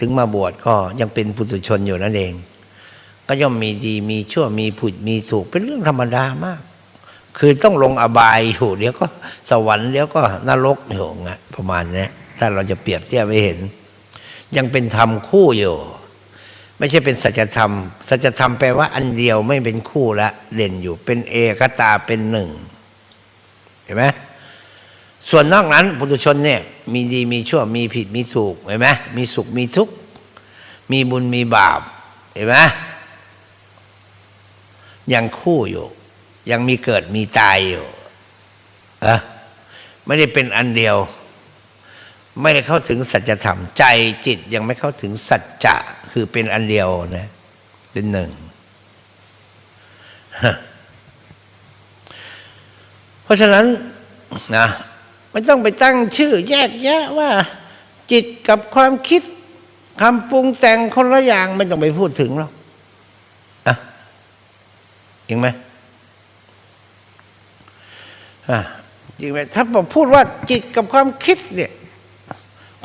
ถึงมาบวชก็ยังเป็นปุถุชนอยู่นั่นเอง ก็ย่อมมีดีมีชั่วมีผุดมีถูกเป็นเรื่องธรรมดามาก คือต้องลงอบายอยู่เดี๋ยวก็สวรรค์เดี๋ยวก็นรกอยู่ไงประมาณนี้ถ้าเราจะเปรียบเทียบไปเห็น ยังเป็นธรรมคู่อยู่ ไม่ใช่เป็นสัจธรรม สัจธรรมแปลว่าอันเดียวไม่เป็นคู่ละเด่นอยู่เป็นเอกตาเป็นหนึ่งเห็นไหม ส่วนนอกนั้นปุถุชนเนี่ยมีดีมีชั่วมีผิดมีถูกเห็นไหมมีสุขมีทุกข์มีบุญมีบาปเห็นไหมยังคู่อยู่ ยังมีเกิดมีตายอยู่อะไม่ได้เป็นอันเดียว ไม่ได้เข้าถึงสัจธรรมใจจิตยังไม่เข้าถึงสัจจะคือเป็นอันเดียวนะ เป็นหนึ่งเพราะฉะนั้นนะ ไม่ต้องไปตั้งชื่อแยกแยะว่า จิตกับความคิดคำปรุงแต่งคนละอย่างไม่ต้องไปพูดถึงหรอกอะจริงไหมอะจริงไหมถ้าผมพูดว่าจิตกับความคิดเนี่ย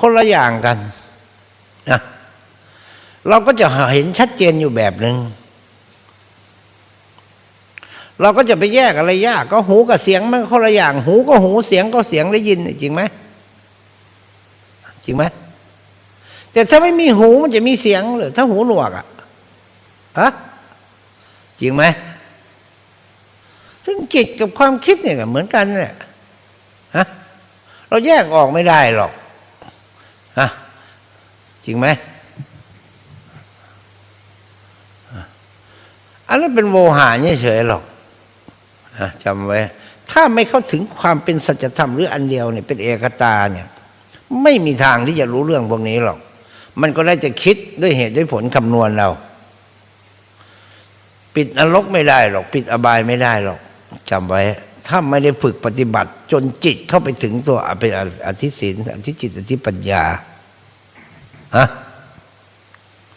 คนละอย่างกันนะเราก็จะเห็นชัดเจนอยู่แบบหนึ่ง เราก็จะไปแยกอะไรยาก ก็หูกับเสียงมันคนละอย่าง หูก็หูเสียงก็เสียงได้ยินจริงไหมจริงไหมแต่ถ้าไม่มีหูมันจะมีเสียงหรือถ้าหูหนวกอะฮะจริงไหมซึ่งจิตกับความคิดเนี่ยเหมือนกันเนี่ยฮะเราแยกออกไม่ได้หรอกฮะจริงไหมอันนั้นเป็นโมหะเฉยๆหรอก นะจำไว้ ถ้าไม่เข้าถึงความเป็นสัจธรรมหรืออันเดียวเนี่ยเป็นเอกตาเนี่ยไม่มีทางที่จะรู้เรื่องพวกนี้หรอก มันก็ได้จะคิดด้วยเหตุด้วยผลคำนวณเรา ปิดนรกไม่ได้หรอก ปิดอบายไม่ได้หรอกจำไว้ ถ้าไม่ได้ฝึกปฏิบัติ จนจิตเข้าไปถึงตัวเป็นอธิศีลอธิจิตอธิปัญญาฮะ